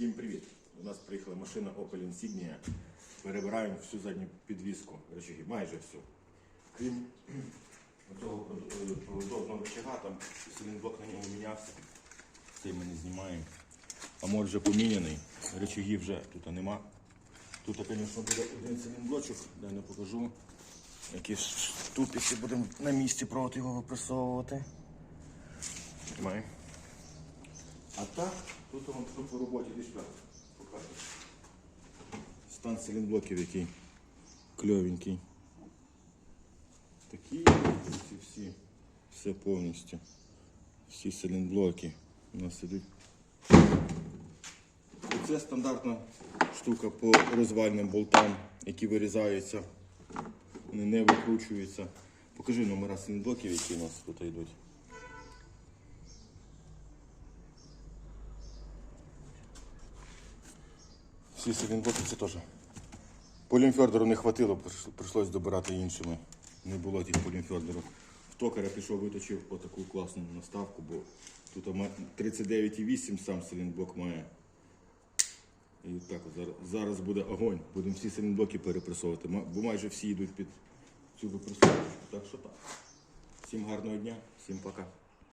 Всім привіт! У нас приїхала машина Opel Insignia. Перебираємо всю задню підвіску рычаги, майже всю. Крім цього проводного рычага, там силінблок на ньому мінявся. Цей ми не знімаємо. А мод вже поміняний, рычаги вже тут нема. Тут, звісно, буде один силінблочок, дай не покажу. Які штупиці будемо на місці провод його випресовувати. Знімаємо. А так, тут вам тут по роботі десь так покажу. Стан силінблоків який кльовенький. Такі всі, всі, все повністю. Всі силінблоки у нас ідуть. Це стандартна штука по розвальним болтам, які вирізаються, вони не викручуються. Покажи номера силінблоків, які у нас тут йдуть. Всі це теж. Полімфьордеру не прийш- прийшлось добирати іншими. Не було тих полімфьордерів. В токаря пішов, виточив отаку класну наставку, бо тут 39,8 сам силінблок має. І так от зараз, буде огонь. Будемо всі силінблоки перепресовувати, бо майже всі йдуть під цю випресовку. Так що так. Всім гарного дня, всім пока.